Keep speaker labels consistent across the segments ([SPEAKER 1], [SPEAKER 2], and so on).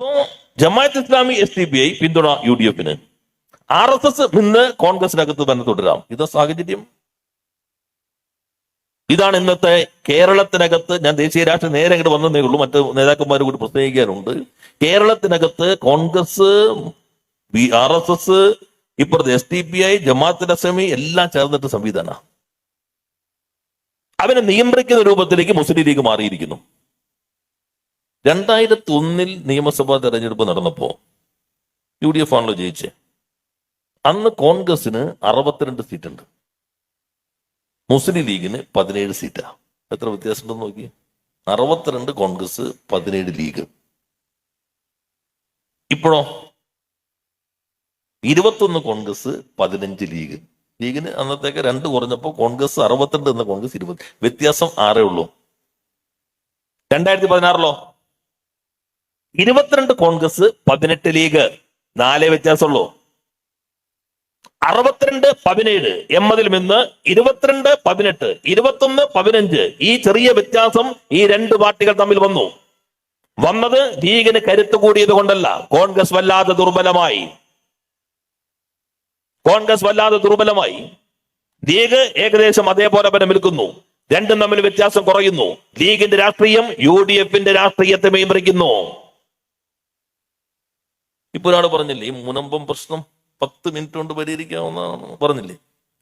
[SPEAKER 1] ഇപ്പോ Jamaat Islami S D P I പിന്തുണ U D എഫിന് ആർ എസ് എസ് ഇന്ന് കോൺഗ്രസിനകത്ത് തന്നെ തുടരാം. ഇത് സാഹചര്യം. ഇതാണ് ഇന്നത്തെ കേരളത്തിനകത്ത് ഞാൻ ദേശീയ രാഷ്ട്രീയ നേരെ ഇങ്ങോട്ട് വന്നതേ ഉള്ളൂ. മറ്റ് നേതാക്കന്മാർ കൂടി പ്രസംഗിക്കാനുണ്ട് കേരളത്തിനകത്ത് Congress B R S S ഇപ്പുറത്തെ S D P I Jamaat അസമി എല്ലാം ചേർന്നിട്ട് സംവിധാന. അവനെ നിയന്ത്രിക്കുന്ന രൂപത്തിലേക്ക് മുസ്ലിം ലീഗ് മാറിയിരിക്കുന്നു. രണ്ടായിരത്തി ഒന്നിൽ നിയമസഭാ തെരഞ്ഞെടുപ്പ് നടന്നപ്പോ യു ഡി എഫ് ആണല്ലോ ജയിച്ചേ. അന്ന് കോൺഗ്രസിന് അറുപത്തിരണ്ട് സീറ്റ് ഉണ്ട് മുസ്ലിം ലീഗിന് പതിനേഴ് സീറ്റാ. എത്ര വ്യത്യാസം ഉണ്ടെന്ന് നോക്കി അറുപത്തിരണ്ട് കോൺഗ്രസ് പതിനേഴ് ലീഗ്. ഇപ്പോഴോ? ഇരുപത്തൊന്ന് കോൺഗ്രസ് പതിനഞ്ച് ലീഗ്. ലീഗിന് അന്നത്തേക്ക് രണ്ട് കുറഞ്ഞപ്പോ കോൺഗ്രസ് അറുപത്തിരണ്ട് എന്ന കോൺഗ്രസ് ഇരുപത്. വ്യത്യാസം ആറേ ഉള്ളൂ. രണ്ടായിരത്തി പതിനാറിലോ? ഇരുപത്തിരണ്ട് കോൺഗ്രസ് പതിനെട്ട് ലീഗ്. നാലേ വ്യത്യാസമുള്ളൂ. അറുപത്തിരണ്ട് പതിനേഴ്. എമ്മതിൽ നിന്ന് ഇരുപത്തിരണ്ട് പതിനെട്ട്. ഇരുപത്തൊന്ന് പതിനഞ്ച്. ഈ ചെറിയ വ്യത്യാസം ഈ രണ്ട് പാർട്ടികൾ തമ്മിൽ വന്നു. വന്നത് ലീഗിന് കരുത്ത് കൂടിയത് കൊണ്ടല്ല. കോൺഗ്രസ് വല്ലാതെ ദുർബലമായി. കോൺഗ്രസ് വല്ലാതെ ദുർബലമായി. ലീഗ് ഏകദേശം അതേപോലെ തന്നെ നിൽക്കുന്നു. രണ്ടും തമ്മിൽ വ്യത്യാസം കുറയുന്നു. ലീഗിന്റെ രാഷ്ട്രീയം യു ഡി എഫിന്റെ രാഷ്ട്രീയത്തെ നിയന്ത്രിക്കുന്നു ഇപ്പൊ ഒരാൾ പറഞ്ഞില്ലേ ഈ മുനമ്പം പ്രശ്നം പത്ത് മിനിറ്റ് കൊണ്ട് പരിഹരിക്കാവുന്നതാണ് പറഞ്ഞില്ലേ?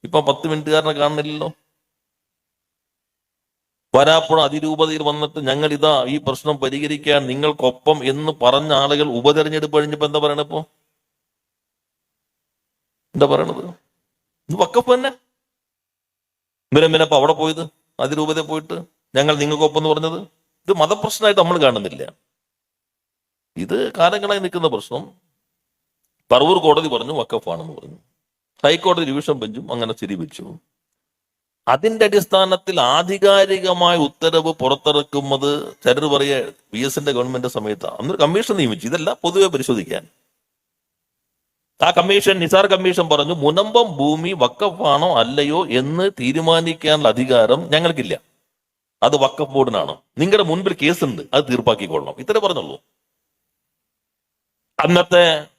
[SPEAKER 1] ഇപ്പൊ പത്ത് മിനിറ്റുകാരനെ കാണുന്നില്ലല്ലോ. വരാപ്പുഴ അതിരൂപതയിൽ വന്നിട്ട് ഞങ്ങൾ ഇതാ ഈ പ്രശ്നം പരിഹരിക്കാൻ നിങ്ങൾക്കൊപ്പം എന്ന് പറഞ്ഞ ആളുകൾ ഉപതെരഞ്ഞെടുപ്പ് കഴിഞ്ഞപ്പോ എന്താ പറയണ ഇപ്പോ? എന്താ പറയണത്? ഇത് വക്കപ്പ് തന്നെ. ഇവരെന്തിനപ്പോ അവിടെ പോയത്? അതിരൂപത പോയിട്ട് ഞങ്ങൾ നിങ്ങൾക്കൊപ്പം എന്ന് പറഞ്ഞത്? ഇത് മതപ്രശ്നമായിട്ട് നമ്മൾ കാണുന്നില്ല. ഇത് കാലങ്ങളായി നിൽക്കുന്ന പ്രശ്നം. പറവൂർ കോടതി പറഞ്ഞു വക്കഫാണെന്ന് പറഞ്ഞു. ഹൈക്കോടതി ഡിവിഷൻ ബെഞ്ചും അങ്ങനെ ശരിവെച്ചു അതിന്റെ അടിസ്ഥാനത്തിൽ ആധികാരികമായ ഉത്തരവ് പുറത്തിറക്കുന്നത് ചിലർ പറയ ബി എസിന്റെ ഗവൺമെന്റ് സമയത്താണ് അന്നൊരു കമ്മീഷൻ നിയമിച്ചു. ഇതല്ല പൊതുവെ പരിശോധിക്കാൻ. ആ കമ്മീഷൻ നിസാർ കമ്മീഷൻ പറഞ്ഞു മുനമ്പം ഭൂമി വക്കഫാണോ അല്ലയോ എന്ന് തീരുമാനിക്കാനുള്ള അധികാരം ഞങ്ങൾക്കില്ല. അത് വക്കഫ് ബോർഡിനാണ്. നിങ്ങളുടെ മുൻപിൽ കേസ് ഉണ്ട് അത് തീർപ്പാക്കിക്കൊള്ളണം. ഇത്രേ പറഞ്ഞുള്ളൂ. അന്നത്തെ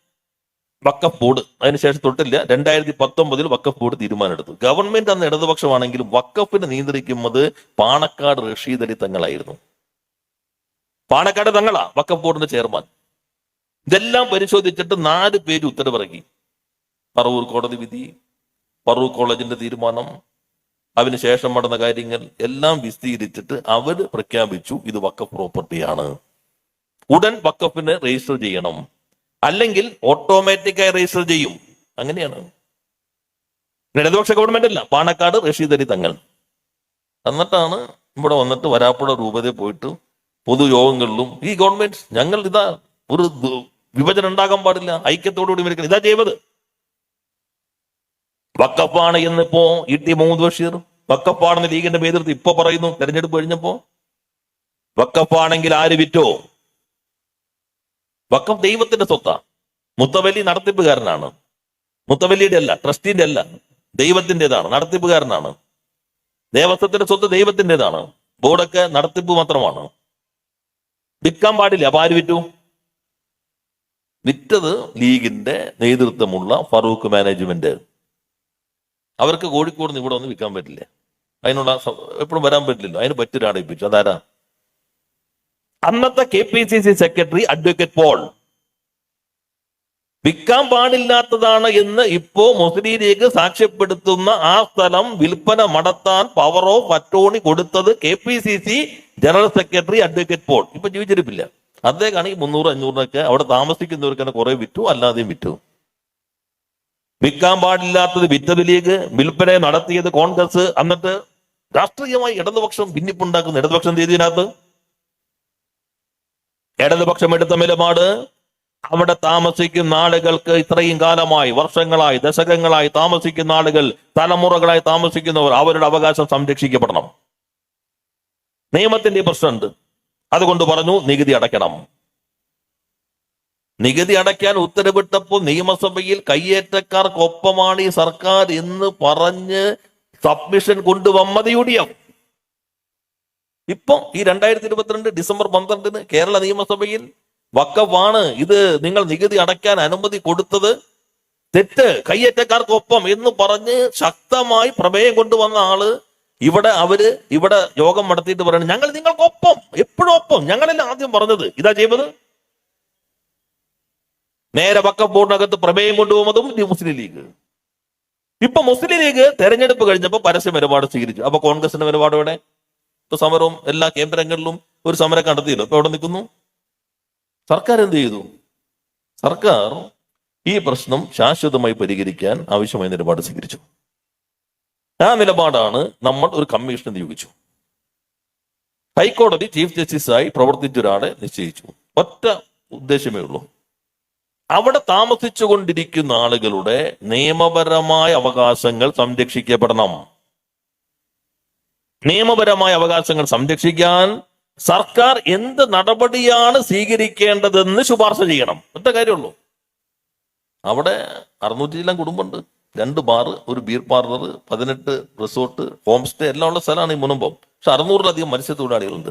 [SPEAKER 1] വക്കഫ് ബോർഡ്. അതിനുശേഷം തൊട്ടില്ല. രണ്ടായിരത്തി പത്തൊമ്പതിൽ വക്കഫ് ബോർഡ് തീരുമാനമെടുത്തു. ഗവൺമെന്റ് അന്ന് ഇടതുപക്ഷമാണെങ്കിലും വക്കഫിനെ നിയന്ത്രിക്കുന്നത് പാണക്കാട് റഷീദ് അലി തങ്ങളായിരുന്നു. പാണക്കാട് തങ്ങളാ വക്കഫ് ബോർഡിന്റെ ചെയർമാൻ. ഇതെല്ലാം പരിശോധിച്ചിട്ട് നാല് പേര് ഉത്തരവിറക്കി പറവൂർ കോടതി വിധി പറവൂർ കോളേജിന്റെ തീരുമാനം അതിനുശേഷം നടന്ന കാര്യങ്ങൾ എല്ലാം വിസ്തീരിച്ചിട്ട് അവർ പ്രഖ്യാപിച്ചു ഇത് വക്കഫ് പ്രോപ്പർട്ടിയാണ്. ഉടൻ വക്കഫിനെ രജിസ്റ്റർ ചെയ്യണം. അല്ലെങ്കിൽ ഓട്ടോമാറ്റിക്കായി രജിസ്റ്റർ ചെയ്യും. അങ്ങനെയാണ്. ഇടതുപക്ഷ ഗവൺമെന്റ് അല്ല. പാണക്കാട് റഷീദ് അലി തങ്ങൾ. എന്നിട്ടാണ് ഇവിടെ വന്നിട്ട് വരാപ്പുഴ രൂപതയിൽ പോയിട്ട് പൊതുയോഗങ്ങളിലും ഈ ഗവൺമെന്റ് ഞങ്ങൾ ഇതാ ഒരു വിഭജനം ഉണ്ടാകാൻ പാടില്ല. ഐക്യത്തോടുകൂടി മരിക്കണം ഇതാ ചെയ്തത് വക്കപ്പാണ് എന്നിപ്പോ ഇ ടി മുഹമ്മദ് ബഷീർ വക്കപ്പാണെന്ന് ലീഗിന്റെ നേതൃത്വം ഇപ്പൊ പറയുന്നു. തെരഞ്ഞെടുപ്പ് കഴിഞ്ഞപ്പോ വക്കപ്പാണെങ്കിൽ ആര് വിറ്റോ? വക്കം ദൈവത്തിന്റെ സ്വത്താ. മുത്തവലി നടത്തിപ്പുകാരനാണ്. മുത്തവല്ലിയുടെ അല്ല ട്രസ്റ്റിന്റെ അല്ല ദൈവത്തിന്റെതാണ് നടത്തിപ്പുകാരനാണ്. ദേവസ്വത്തിന്റെ സ്വത്ത് ദൈവത്തിന്റെതാണ്. ബോർഡൊക്കെ നടത്തിപ്പ് മാത്രമാണ്. വിൽക്കാൻ പാടില്ല അപ്പൊ ആര് വിറ്റു? വിറ്റത് ലീഗിന്റെ നേതൃത്വമുള്ള ഫറൂഖ് മാനേജ്മെന്റ്. അവർക്ക് കോഴിക്കോട് നിന്ന് ഇവിടെ ഒന്നും വിൽക്കാൻ പറ്റില്ല. അതിനുള്ള എപ്പോഴും വരാൻ പറ്റില്ലല്ലോ. അതിന് പറ്റൊരാടയിപ്പിച്ചു അതാരാ? അന്നത്തെ K P C C secretary advocate Paul. വിൽക്കാൻ പാടില്ലാത്തതാണ് എന്ന് ഇപ്പോ മുസ്ലിം ലീഗ് സാക്ഷ്യപ്പെടുത്തുന്ന ആ സ്ഥലം വിൽപ്പന മടത്താൻ പവറോ പറ്റോണി കൊടുത്തത് K P C C general secretary advocate Paul. ഇപ്പൊ ജീവിച്ചിരിപ്പില്ല. അദ്ദേഹമാണെങ്കിൽ മുന്നൂറ് അഞ്ഞൂറിനൊക്കെ അവിടെ താമസിക്കുന്നവർക്ക് തന്നെ കുറെ വിറ്റു അല്ലാതെയും വിറ്റു. വിൽക്കാൻ പാടില്ലാത്തത് വിറ്റത് ലീഗ് വിൽപ്പന നടത്തിയത് കോൺഗ്രസ്. എന്നിട്ട് രാഷ്ട്രീയമായി ഇടതുപക്ഷം ഭിന്നിപ്പുണ്ടാക്കുന്ന ഇടതുപക്ഷം തീയതിനകത്ത് ഇടതുപക്ഷം എടുത്ത നിലപാട്. അവിടെ താമസിക്കുന്ന ആളുകൾക്ക് ഇത്രയും കാലമായി വർഷങ്ങളായി ദശകങ്ങളായി താമസിക്കുന്ന ആളുകൾ തലമുറകളായി താമസിക്കുന്നവർ അവരുടെ അവകാശം സംരക്ഷിക്കപ്പെടണം. നിയമത്തിന്റെ പ്രശ്നമുണ്ട്. അതുകൊണ്ട് പറഞ്ഞു നികുതി അടയ്ക്കണം. നികുതി അടയ്ക്കാൻ ഉത്തരവിട്ടപ്പോൾ നിയമസഭയിൽ കയ്യേറ്റക്കാർക്കൊപ്പമാണ് ഈ സർക്കാർ എന്ന് പറഞ്ഞ് സബ്മിഷൻ കൊണ്ടുവന്നത് യു ഡി എഫ്. ഇപ്പൊ ഈ രണ്ടായിരത്തി ഇരുപത്തിരണ്ട് ഡിസംബർ പന്ത്രണ്ടിന് കേരള നിയമസഭയിൽ വക്കവാണ് ഇത് നിങ്ങൾ നികുതി അടയ്ക്കാൻ അനുമതി കൊടുത്തത്. തെറ്റ് കയ്യേറ്റക്കാർക്കൊപ്പം എന്ന് പറഞ്ഞ് ശക്തമായി പ്രമേയം കൊണ്ടുവന്ന ആൾ ഇവിടെ അവർ ഇവിടെ യോഗം നടത്തിയിട്ട് പറയുന്നത് ഞങ്ങൾ നിങ്ങൾക്കൊപ്പം എപ്പോഴും ഒപ്പം. ഞങ്ങളല്ല ആദ്യം പറഞ്ഞത്. ഇതാ ചെയ്യുന്നത് നേരെ വക്കം ബോർഡിനകത്ത് പ്രമേയം കൊണ്ടുപോകുന്നതും മുസ്ലിം ലീഗ്. ഇപ്പൊ മുസ്ലിം ലീഗ് തെരഞ്ഞെടുപ്പ് കഴിഞ്ഞപ്പോ പരസ്യ നിലപാട് സ്വീകരിച്ചു. അപ്പൊ കോൺഗ്രസിന്റെ നിലപാട് എവിടെ? ഇപ്പൊ സമരവും എല്ലാ കേന്ദ്രങ്ങളിലും ഒരു സമരം കണ്ടെത്തിയല്ലോ. ഇപ്പൊ എവിടെ നിൽക്കുന്നു? സർക്കാർ എന്ത് ചെയ്തു? സർക്കാർ ഈ പ്രശ്നം ശാശ്വതമായി പരിഹരിക്കാൻ ആവശ്യമായ നിലപാട് സ്വീകരിച്ചു. ആ നിലപാടാണ് നമ്മൾ ഒരു കമ്മീഷനെ നിയോഗിച്ചു ഹൈക്കോടതി ചീഫ് ജസ്റ്റിസായി പ്രവർത്തിച്ച ഒരാളെ നിശ്ചയിച്ചു. ഒറ്റ ഉദ്ദേശമേ ഉള്ളൂ. അവിടെ താമസിച്ചുകൊണ്ടിരിക്കുന്ന ആളുകളുടെ നിയമപരമായ അവകാശങ്ങൾ സംരക്ഷിക്കപ്പെടണം. നിയമപരമായ അവകാശങ്ങൾ സംരക്ഷിക്കാൻ സർക്കാർ എന്ത് നടപടിയാണ് സ്വീകരിക്കേണ്ടതെന്ന് ശുപാർശ ചെയ്യണം. ഒറ്റ കാര്യമുള്ളൂ. അവിടെ അറുന്നൂറ്റി ചില്ലാം കുടുംബമുണ്ട്. രണ്ട് ബാർ ഒരു ബീർ പാർലർ പതിനെട്ട് റിസോർട്ട് ഹോം സ്റ്റേ എല്ലാം ഉള്ള സ്ഥലമാണ് ഈ മുനമ്പം. പക്ഷെ അറുന്നൂറിലധികം മത്സ്യത്തൊഴിലാളികളുണ്ട്.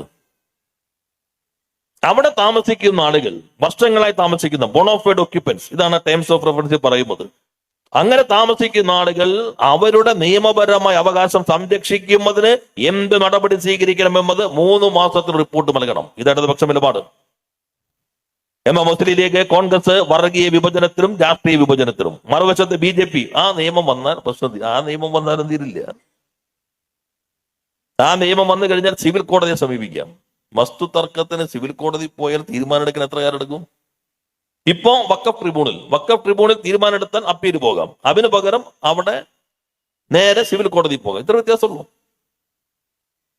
[SPEAKER 1] അവിടെ താമസിക്കുന്ന ആളുകൾ വർഷങ്ങളായി താമസിക്കുന്ന ബോണോഫൈഡ് ഒക്യുപ്പൻസ് ഇതാണ് ടൈംസ് ഓഫ് റെഫറൻസ് പറയുന്നത്. അങ്ങനെ താമസിക്കുന്ന ആളുകൾ അവരുടെ നിയമപരമായ അവകാശം സംരക്ഷിക്കുന്നതിന് എന്ത് നടപടി സ്വീകരിക്കണമെന്നത് മൂന്ന് മാസത്തിൽ റിപ്പോർട്ട് നൽകണം. ഇത് ഇടതുപക്ഷ നിലപാട്. എം മുസ്ലിം ലീഗ് കോൺഗ്രസ് വർഗീയ വിഭജനത്തിലും രാഷ്ട്രീയ വിഭജനത്തിലും. മറുവശത്ത് ബി ജെ പി ആ നിയമം വന്നാൽ പ്രശ്നം ആ നിയമം വന്നാലും തീരില്ല ആ നിയമം വന്നു കഴിഞ്ഞാൽ സിവിൽ കോടതിയെ സമീപിക്കാം. വസ്തു തർക്കത്തിന് സിവിൽ കോടതി പോയാൽ തീരുമാനം എടുക്കാൻ എത്ര കാലം എടുക്കും ഇപ്പോ വക്കഫ് ട്രിബ്യൂണൽ വക്കഫ് ട്രിബ്യൂണൽ തീരുമാനമെടുത്താൽ അപ്പീൽ പോകാം. അതിന് പകരം അവിടെ നേരെ സിവിൽ കോടതി പോകാം. ഇത്ര വ്യത്യാസമുള്ളൂ.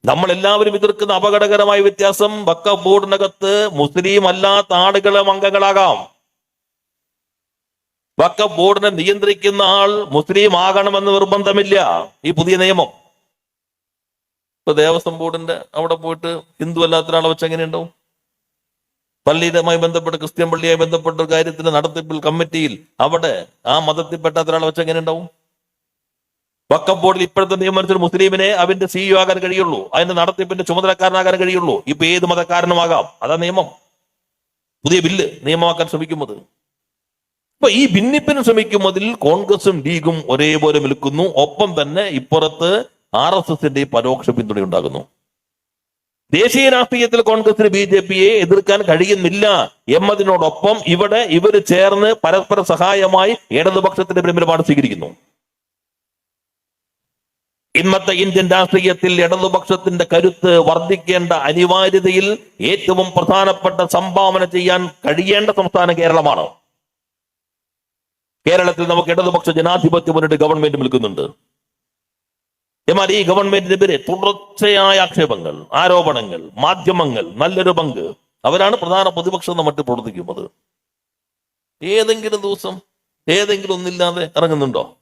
[SPEAKER 1] നമ്മൾ എല്ലാവരും എതിർക്കുന്ന അപകടകരമായ വ്യത്യാസം വക്കഫ് ബോർഡിനകത്ത് മുസ്ലിം അല്ലാത്ത ആളുകളും അംഗങ്ങളാകാം. വക്കഫ് ബോർഡിനെ നിയന്ത്രിക്കുന്ന ആൾ മുസ്ലിം ആകണമെന്ന് നിർബന്ധമില്ല. ഈ പുതിയ നിയമം. ഇപ്പൊ ദേവസ്വം ബോർഡിന്റെ അവിടെ പോയിട്ട് ഹിന്ദു അല്ലാത്ത ഒരാളെ വെച്ച് എങ്ങനെ ഉണ്ടാവും പള്ളിയുമായി ബന്ധപ്പെട്ട് ക്രിസ്ത്യൻ പള്ളിയുമായി ബന്ധപ്പെട്ട ഒരു കാര്യത്തിന്റെ നടത്തിപ്പിൽ കമ്മിറ്റിയിൽ അവിടെ ആ മതത്തിൽപ്പെട്ട ഒരാളെ വെച്ച് എങ്ങനെ ഉണ്ടാവും? വക്കം ബോർഡിൽ ഇപ്പോഴത്തെ നിയമനത്തിൽ മുസ്ലിമിനെ അവന്റെ സിഇഒ ആകാൻ കഴിയുള്ളൂ. അതിന്റെ നടത്തിപ്പിന്റെ ചുമതലക്കാരനാകാൻ കഴിയുള്ളൂ. ഇപ്പൊ ഏത് മതക്കാരനുമാകാം? അതാ നിയമം. പുതിയ ബില്ല് നിയമമാക്കാൻ ശ്രമിക്കുന്നത്. ഇപ്പൊ ഈ ഭിന്നിപ്പിന് ശ്രമിക്കുന്നതിൽ കോൺഗ്രസും ലീഗും ഒരേപോലെ നിൽക്കുന്നു. ഒപ്പം തന്നെ ഇപ്പുറത്ത് ആർ എസ് എസിന്റെ പരോക്ഷ പിന്തുണയുണ്ടാകുന്നു. ദേശീയ രാഷ്ട്രീയത്തിൽ കോൺഗ്രസിന് ബി ജെ പിയെ എതിർക്കാൻ കഴിയുന്നില്ല എന്നതിനോടൊപ്പം ഇവിടെ ഇവർ ചേർന്ന് പരസ്പര സഹായമായി ഇടതുപക്ഷത്തിന്റെ പെരുമാറ്റം സ്വീകരിക്കുന്നു. ഇന്നത്തെ ഇന്ത്യൻ രാഷ്ട്രീയത്തിൽ ഇടതുപക്ഷത്തിന്റെ കരുത്ത് വർദ്ധിക്കേണ്ട അനിവാര്യതയിൽ ഏറ്റവും പ്രധാനപ്പെട്ട സംഭാവന ചെയ്യാൻ കഴിയേണ്ട സംസ്ഥാനം കേരളമാണ്. കേരളത്തിൽ നമുക്ക് ഇടതുപക്ഷ ജനാധിപത്യ ഗവൺമെന്റ് നിൽക്കുന്നുണ്ട്. എന്നാൽ ഈ ഗവൺമെന്റിനെതിരെ തുടർച്ചയായ ആക്ഷേപങ്ങൾ ആരോപണങ്ങൾ മാധ്യമങ്ങൾ നല്ലൊരു പങ്ക്. അവരാണ് പ്രധാന പ്രതിപക്ഷം മറ്റ് പ്രവർത്തിക്കുന്നത്. ഏതെങ്കിലും ദിവസം ഏതെങ്കിലും ഒന്നില്ലാതെ ഇറങ്ങുന്നുണ്ടോ?